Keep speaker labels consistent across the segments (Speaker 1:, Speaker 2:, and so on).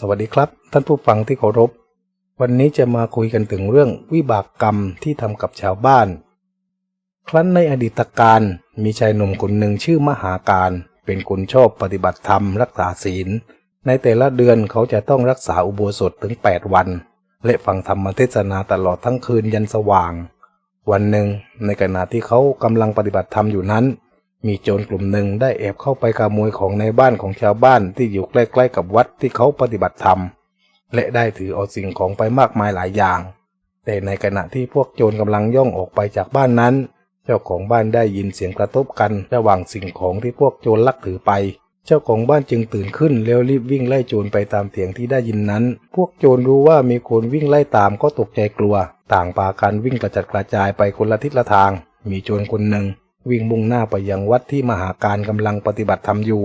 Speaker 1: สวัสดีครับ ท่านผู้ฟังที่เคารพ วันนี้จะมาคุยกันถึงเรื่องวิบากกรรมที่ทำกับชาวบ้าน ครั้นในอดีตการมีชายหนุ่มคนหนึ่งชื่อมหาการ เป็นคนชอบปฏิบัติธรรมรักษาศีล ในแต่ละเดือนเขาจะต้องรักษาอุโบสถถึง 8 วัน และฟังธรรมเทศนาตลอดทั้งคืนยันสว่าง วันหนึ่งในขณะที่เขากำลังปฏิบัติธรรมอยู่นั้น มีโจรกลุ่มหนึ่งได้แอบเข้าไปขโมยของในบ้านของชาวบ้านที่อยู่ใกล้ๆกับวัดที่เขาปฏิบัติธรรม และได้ถือเอาสิ่งของไปมากมายหลายอย่าง แต่ในขณะที่พวกโจรกำลังย่องออกไปจากบ้านนั้น เจ้าของบ้านได้ยินเสียงกระทบกันระหว่างสิ่งของที่พวกโจรลักถือไป เจ้าของบ้านจึงตื่นขึ้นแล้วรีบวิ่งไล่โจรไปตามเสียงที่ได้ยินนั้น พวกโจรรู้ว่ามีคนวิ่งไล่ตามก็ตกใจกลัว ต่างพากันวิ่งกระจัดกระจายไปคนละทิศละทาง มีโจรคนหนึ่ง วิ่งมุ่งหน้าไปยังวัดที่มหาการกำลังปฏิบัติธรรมอยู่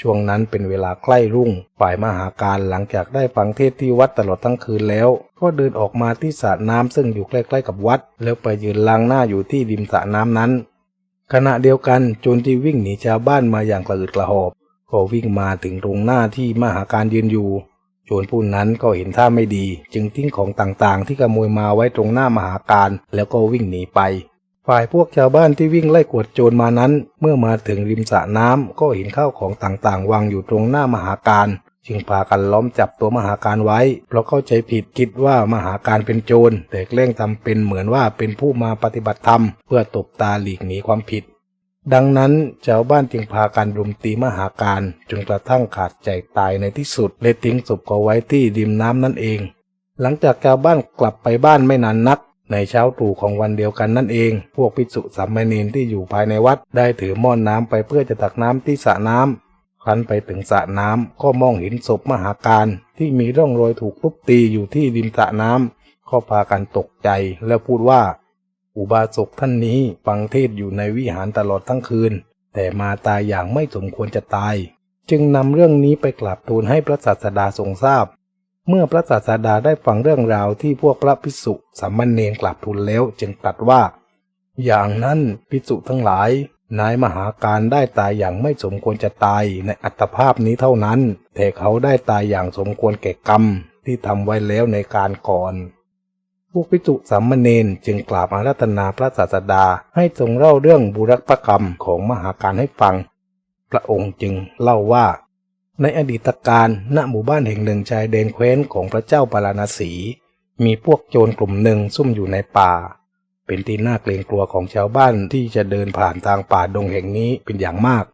Speaker 1: ช่วงนั้นเป็นเวลาใกล้รุ่ง ฝ่ายมหาการหลังจากได้ฟังเทศที่วัดตลอดทั้งคืนแล้ว ก็เดินออกมาที่สระน้ำซึ่งอยู่ใกล้ๆกับวัด แล้วไปยืนล้างหน้าอยู่ที่ริมสระน้ำนั้น ขณะเดียวกันโจรที่วิ่งหนีชาวบ้านมาอย่างกระอืดกระหอบ ก็วิ่งมาถึงตรงหน้าที่มหาการยืนอยู่โจรผู้นั้นก็เห็นท่าไม่ดี จึงทิ้งของต่างๆ ที่ขโมยมาไว้ตรงหน้ามหาการ แล้วก็วิ่งหนีไป ฝ่ายพวกชาวบ้านที่วิ่งไล่กวดโจรมานั้น เมื่อมาถึงริมสระน้ำก็เห็นข้าวของต่างๆ วางอยู่ตรงหน้ามหาการ จึงพากันล้อมจับตัวมหาการไว้ เพราะเข้าใจผิดคิดว่ามหาการเป็นโจรแต่แกล้งทำเป็นเหมือนว่าเป็นผู้มาปฏิบัติธรรม เพื่อตบตาหลีกหนีความผิด ดังนั้นชาวบ้านจึงพากันรุมตีมหาการจนกระทั่งขาดใจตายในที่สุดและทิ้งศพเขาไว้ที่ริมน้ำนั่นเอง หลังจากชาวบ้านกลับไปบ้านไม่นานนัก ในเช้าตรู่ของวันเดียวกันนั่นเอง พวกภิกษุสามเณรที่อยู่ภายในวัดได้ถือหม้อนน้ำไปเพื่อจะตักน้ำที่สระน้ำครั้นไปถึงสระน้ำก็มองเห็นศพมหาการที่มีร่องรอยถูกทุบตีอยู่ที่ริมสระน้ำก็พากันตกใจแล้วพูดว่า อุบาสกท่านนี้ฟังเทศอยู่ในวิหารตลอดทั้งคืน แต่มาตายอย่างไม่สมควรจะตาย จึงนำเรื่องนี้ไปกราบทูลให้พระศาสดาทรงทราบ เมื่อพระศาสดาได้ฟังเรื่องราวที่พวกพระภิกษุสามเณรกราบทูลแล้วจึงตรัสว่า อย่างนั้นภิกษุทั้งหลาย นายมหาการได้ตายอย่างไม่สมควรจะตายในอัตภาพนี้เท่านั้น แต่เขาได้ตายอย่างสมควรแก่กรรมที่ทำไว้แล้วในการก่อน พวกภิกษุสามเณรจึงกราบอาราธนาพระศาสดาให้ทรงเล่าเรื่องบุรพกรรมของมหาการให้ฟัง พระองค์จึงเล่าว่า ในอดีตการณหมู่บ้านแห่งหนึ่งชายแดนแคว้นของพระเจ้าปาราณสี มีพวกโจรกลุ่มหนึ่งซุ่มอยู่ในป่า เป็นที่น่าเกรงกลัวของชาวบ้านที่จะเดินผ่านทางป่าดงแห่งนี้เป็นอย่างมาก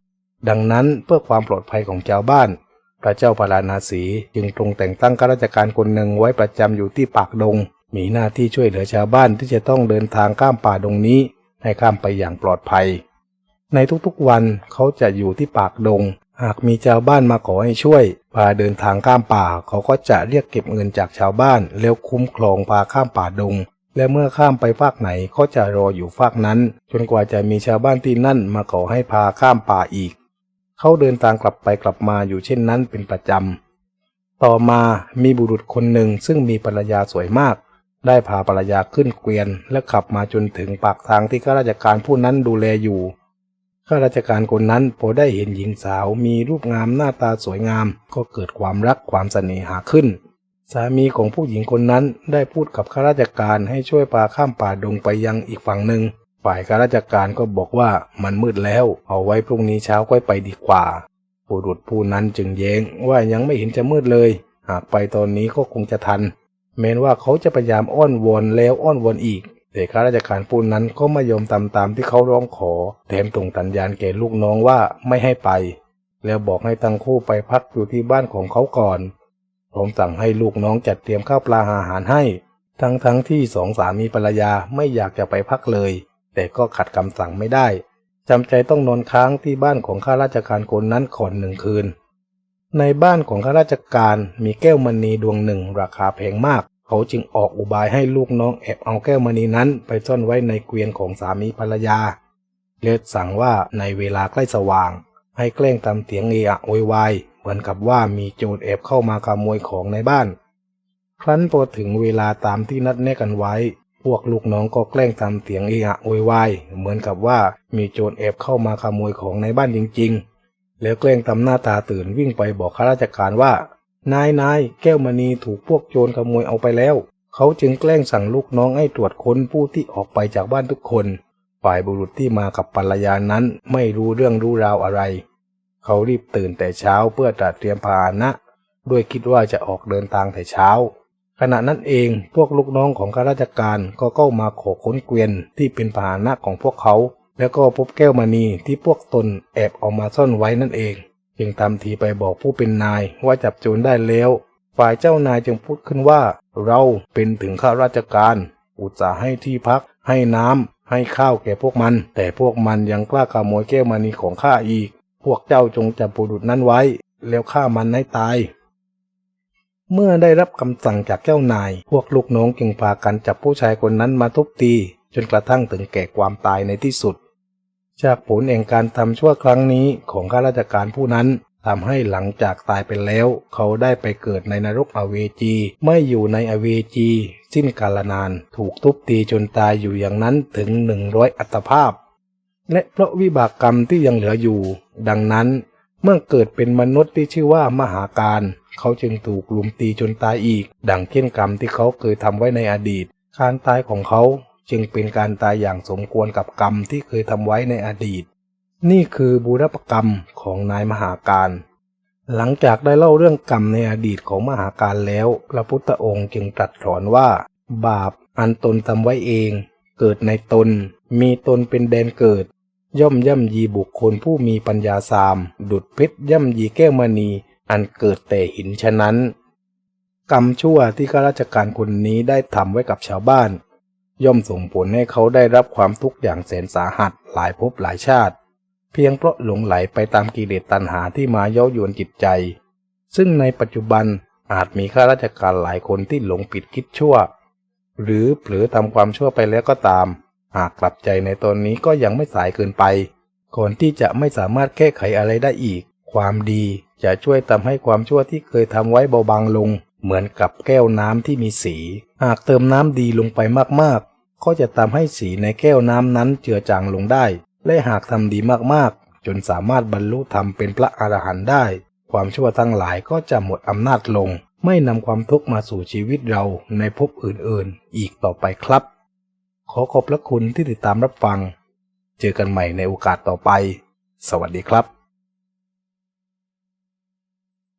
Speaker 1: ดังนั้นเพื่อความปลอดภัยของชาวบ้าน พระเจ้าปาราณสีจึงทรงแต่งตั้งข้าราชการคนหนึ่งไว้ประจำอยู่ที่ปากดง มีหน้าที่ช่วยเหลือชาวบ้านที่จะต้องเดินทางข้ามป่าดงนี้ให้ข้ามไปอย่างปลอดภัย ในทุกๆวันเขาจะอยู่ที่ปากดง หากมีชาวบ้านมาขอให้ช่วยพาเดินทางข้ามป่า เขาก็จะเรียกเก็บเงินจากชาวบ้านแล้วคุ้มครองพาข้ามป่าดง และเมื่อข้ามไปฝากไหนก็จะรออยู่ฝากนั้น จนกว่าจะมีชาวบ้านที่นั่นมาขอให้พาข้ามป่าอีก เขาเดินทางกลับไปกลับมาอยู่เช่นนั้นเป็นประจำต่อมามีบุรุษคนหนึ่งซึ่งมีภรรยาสวยมาก ได้พาภรรยาขึ้นเกวียน และขับมาจนถึงปากทางที่ข้าราชการผู้นั้นดูแลอยู่ ข้าราชการคนนั้นพอได้เห็นหญิงสาวมีรูปงามหน้าตาสวยงาม ก็เกิดความรักความเสน่หาขึ้น สามีของผู้หญิงคนนั้นได้พูดกับข้าราชการให้ช่วยพาข้ามป่าดงไปยังอีกฝั่งหนึ่งฝ่ายข้าราชการก็บอกว่ามันมืดแล้ว เอาไว้พรุ่งนี้เช้าค่อยไปดีกว่าบุรุษผู้นั้นจึงแย้งว่ายังไม่เห็นจะมืดเลย หากไปตอนนี้ก็คงจะทันแม้ว่าเขาจะพยายามอ้อนวอนแล้วอ้อนวอนอีก แต่ข้าราชการผู้นั้นก็ไม่ยอมตามตามที่เขาร้องขอ แถมตรงตัญญาณแก่ลูกน้องว่าไม่ให้ไป แล้วบอกให้ทั้งคู่ไปพักอยู่ที่บ้านของเขาก่อนพร้อมสั่งให้ลูกน้องจัดเตรียมข้าวปลาอาหารให้ ทั้งทั้งที่สองสามีภรรยาไม่อยากจะไปพักเลย แต่ก็ขัดคำสั่งไม่ได้จำใจต้องนอนค้างที่บ้านของข้าราชการคนนั้นก่อนหนึ่งคืน ในบ้านของข้าราชการมีแก้วมณีดวงหนึ่งราคาแพงมาก เขาจึงออกอุบายให้ลูกน้องแอบเอาแก้วมณีนั้นไปซ่อนไว้ในเกวียนของสามีภรรยา เลดสั่งว่าในเวลาใกล้สว่าง ให้แกล้งทำเสียงเอะโวยวายเหมือนกับว่ามีโจรแอบเข้ามาขโมยของในบ้าน ครั้นพอถึงเวลาตามที่นัดแนะกันไว้ พวกลูกน้องก็แกล้งทำเสียงเอะอะโวยวายเหมือนกับว่ามีโจรแอบเข้ามาขโมยของในบ้านจริง ๆ แล้วแกล้งทำหน้าตาตื่นวิ่งไปบอกข้าราชการว่า นายนายแก้วมณีถูกพวกโจรขโมยเอาไปแล้ว เขาจึงแกล้งสั่งลูกน้องให้ตรวจค้นผู้ที่ออกไปจากบ้านทุกคน ฝ่ายบุรุษที่มากับภรรยานั้นไม่รู้เรื่องรู้ราวอะไร เขารีบตื่นแต่เช้าเพื่อตระเตรียมพาหนะ ด้วยคิดว่าจะออกเดินทางแต่เช้า ขณะนั้นเองพวกลูกน้องของข้าราชการก็เข้ามาขอค้นเกวียนที่เป็นพาหนะของพวกเขา แล้วก็พบแก้วมณีที่พวกตนแอบเอามาซ่อนไว้นั่นเอง จึงทำทีไปบอกผู้เป็นนายว่าจับโจรได้แล้ว ฝ่ายเจ้านายจึงพูดขึ้นว่า เราเป็นถึงข้าราชการ อุตส่าห์ให้ที่พัก ให้น้ำให้ข้าวแก่พวกมัน แต่พวกมันยังกล้าขโมยแก้วมณีของข้าอีก พวกเจ้าจงจับบุรุษนั้นไว้ แล้วฆ่ามันให้ตายเมื่อได้รับคำสั่งจากเจ้านาย พวกลูกน้องจึงพากันจับผู้ชายคนนั้นมาทุบตี จนกระทั่งถึงแก่ความตายในที่สุด จากผลแห่งการทำชั่วครั้งนี้ของข้าราชการผู้นั้นทำให้หลังจากตายไปแล้ว เขาได้ไปเกิดในนรกอเวจี ไม่อยู่ในอเวจี สิ้นกาลนาน ถูกทุบตีจนตายอยู่อย่างนั้นถึงหนึ่งร้อยอัตภาพ และเพราะวิบากกรรมที่ยังเหลืออยู่ ดังนั้น เมื่อเกิดเป็นมนุษย์ที่ชื่อว่ามหาการ เขาจึงถูกลุมตีจนตายอีก ดังเช่นกรรมที่เขาเคยทำไว้ในอดีต การตายของเขา จึงเป็นการตายอย่างสมควรกับกรรมที่เคยทำไว้ในอดีต นี่คือบุรพกรรมของนายมหาการ หลังจากได้เล่าเรื่องกรรมในอดีตของมหาการแล้ว พระพุทธองค์จึงตรัสสอนว่า บาปอันตนทำไว้เอง เกิดในตน มีตนเป็นแดนเกิด ย่อมย่ำยีบุคคลผู้มีปัญญาสาม ดุดเพชรย่ำยีแก้วมณี อันเกิดแต่หินฉะนั้น กรรมชั่วที่ข้าราชการคนนี้ได้ทำไว้กับชาวบ้าน ย่อมส่งผลให้เขาได้รับความทุกข์อย่างแสนสาหัสหลายภพหลายชาติ เพียงเพราะหลงไหลไปตามกิเลสตัณหาที่มาเย้ายวนจิตใจ ซึ่งในปัจจุบันอาจมีข้าราชการหลายคนที่หลงผิดคิดชั่ว หรือเผลอทำความชั่วไปแล้วก็ตาม หากกลับใจในตอนนี้ก็ยังไม่สายเกินไป ก่อนที่จะไม่สามารถแก้ไขอะไรได้อีก ความดีจะช่วยทำให้ความชั่วที่เคยทำไว้เบาบางลง เหมือนกับแก้วน้ำที่มีสี หากเติมน้ำดีลงไปมากๆ ก็จะทำให้สีในแก้วน้ำนั้นเจือจางลงได้ และหากทำดีมากๆ จนสามารถบรรลุธรรมเป็นพระอรหันต์ได้ ความชั่วทั้งหลายก็จะหมดอำนาจลง ไม่นำความทุกข์มาสู่ชีวิตเราในภพอื่นๆ อีกต่อไปครับ ขอขอบพระคุณที่ติดตามรับฟัง เจอกันใหม่ในโอกาสต่อไป สวัสดีครับ